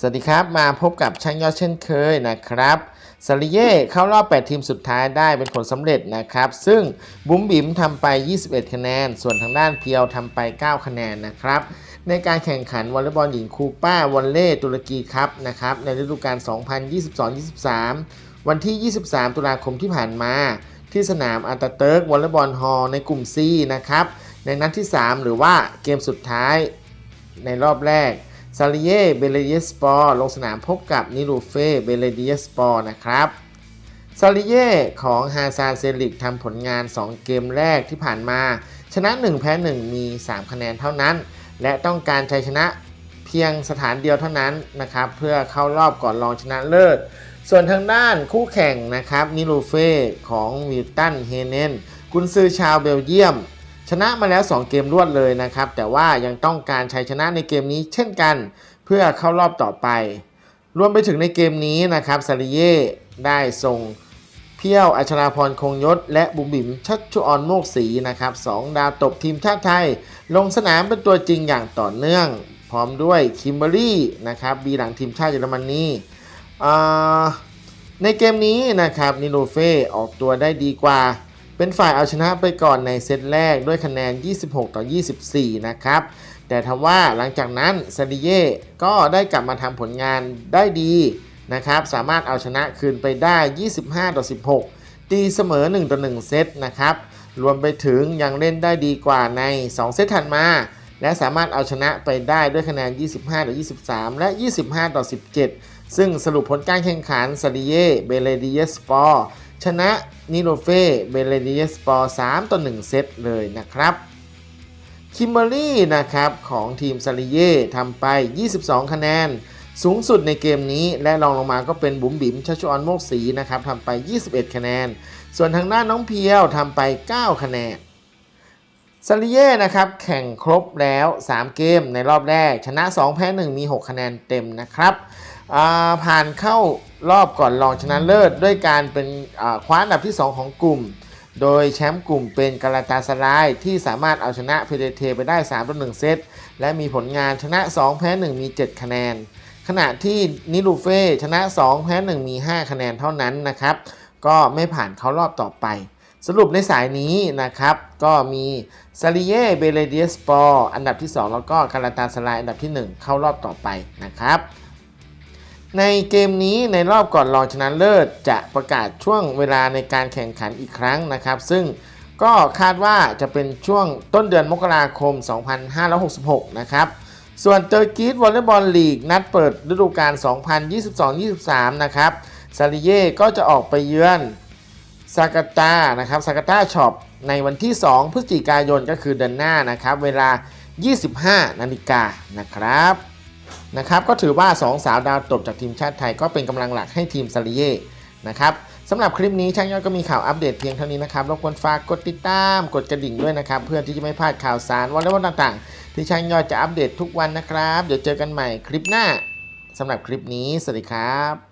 สวัสดีครับ มาพบกับช่างยอดเช่นเคยนะครับซาริเย่เข้ารอบ 8 ทีมสุดท้ายได้เป็นผลสำเร็จนะครับ ซึ่งบุ๋มบิ๋มทำไป 21 คะแนน ส่วนทางด้านเพียวทำไป 9 คะแนนนะครับ ในการแข่งขันวอลเลย์บอลหญิงคูป้าวอลเล่ตุรกีครับนะครับ ในฤดูกาล 2022-23 วันที่ 23 ตุลาคมที่ผ่านมา ที่สนามอันตเติร์กวอลเลย์บอลฮอลในกลุ่ม C นะครับ ในนัดที่ 3 หรือว่าเกมสุดท้ายในรอบแรก ซาลิเย่เบเลเดียสปอร์ลงสนามพบกับนิรูเฟ่เบเลเดียสปอร์นะครับซาลิเย่ของฮาซาเซลิกทำผลงาน 2 เกมแรกที่ผ่านมา ชนะ 1 แพ้ 1 มี 3 คะแนนเท่านั้น และต้องการชัยชนะเพียงสถานเดียวเท่านั้นนะครับเพื่อเข้ารอบก่อนรองชนะเลิศ ส่วนทางด้านคู่แข่งนะครับนิรูเฟ่ของวิลตันเฮเนนกุนซือชาวเบลเยียม ชนะมาแล้ว 2 เกมรวดเลยนะครับ แต่ว่ายังต้องการชัยชนะในเกมนี้เช่นกัน เพื่อเข้ารอบต่อไป รวมไปถึงในเกมนี้นะครับซาริเย่ได้ส่งเพี้ยวอัชราพรคงยศ และบุ๋มบิ๋มชัชชุออนโมกศรีนะครับสองดาวตบทีมชาติไทย ลงสนามเป็นตัวจริงอย่างต่อเนื่อง พร้อมด้วยคิมเบอรี่นะครับบีหลังทีมชาติเยอรมนีในเกมนี้นะครับนิโนเฟ่ออกตัวได้ดีกว่า เป็นฝ่ายเอาชนะไปก่อนในเซตแรกด้วยคะแนน 26 ต่อ 24 นะครับ แต่ทว่าหลังจากนั้นซาดิเย่ก็ได้กลับมาทำผลงานได้ดีนะครับ สามารถเอาชนะคืนไปได้ 25 ต่อ 16 ตีเสมอ 1 ต่อ 1 เซตนะครับ รวมไปถึงยังเล่นได้ดีกว่าใน 2 เซตถัดมา และสามารถเอาชนะไปได้ด้วยคะแนน 25 ต่อ 23 และ 25 ต่อ 17 ซึ่งสรุปผลการแข่งขันซาดิเย่เบเลดีเยสปอร์ ชนะนิโรเฟ่เบเลดียสปอร์3ต่อ 1 เซตเลยนะครับ คิมเบอรี่นะครับของทีมซาริเย่ทำไป 22 คะแนน สูงสุดในเกมนี้และรองลงมาก็เป็นบุ๋มบิ๋มชัชวอนโมกศรีนะครับทำไป 21 คะแนน ส่วนทางด้านน้องเพียวทำไป 9 คะแนนซาริเย่นะครับแข่งครบแล้ว 3 เกมในรอบแรก ชนะ 2 แพ้ 1 มี 6 คะแนนเต็มนะครับผ่านเข้า รอบก่อนรองชนะเลิศด้วยการเป็นคว้าอันดับที่ 2 ของกลุ่ม โดยแชมป์กลุ่มเป็นกาลาตาสรายที่สามารถเอาชนะเพเดเทไปได้3ต่อ1เซต และมีผลงานชนะ 2 แพ้ 1 มี 7 คะแนน ขณะที่นิลูเฟ่ชนะ 2 แพ้ 1 มี 5 คะแนนเท่านั้นนะครับ ก็ไม่ผ่านเข้ารอบต่อไปสรุปในสายนี้นะครับ ก็มีซาริเย่เบเลเดียสปอร์อันดับที่ 2 แล้วก็กาลาตาสรายอันดับที่ 1 เข้ารอบต่อไปนะครับ ในเกมนี้ในรอบก่อนรองชนะเลิศ จะประกาศช่วงเวลาในการแข่งขันอีกครั้งนะครับ ซึ่งก็คาดว่าจะเป็นช่วงต้นเดือนมกราคม 2566 นะครับ ส่วนเตอร์กีสวอลเลย์บอลลีก นัดเปิดฤดูกาล 2022-23 นะครับ ซาริเย่ก็จะออกไปเยือนซากาตานะครับซากาตาช็อปในวันที่ 2 พฤศจิกายนก็คือเดือนหน้านะครับ เวลา 25 นาฬิกานะครับ นะครับก็ถือว่า 2 สาวดาวตบจากทีมชาติไทยก็เป็นกำลังหลักให้ทีมซาลิเย่นะครับสำหรับคลิปนี้ช่างยอดก็มีข่าวอัปเดตเพียงเท่านี้นะครับรบกวนฝากกดติดตามกดกระดิ่งด้วยนะครับ เพื่อที่จะไม่พลาดข่าวสารวอลเลย์บอลต่างๆ ที่ช่างยอดจะอัปเดตทุกวันนะครับ เดี๋ยวเจอกันใหม่คลิปหน้าสำหรับคลิปนี้สวัสดีครับ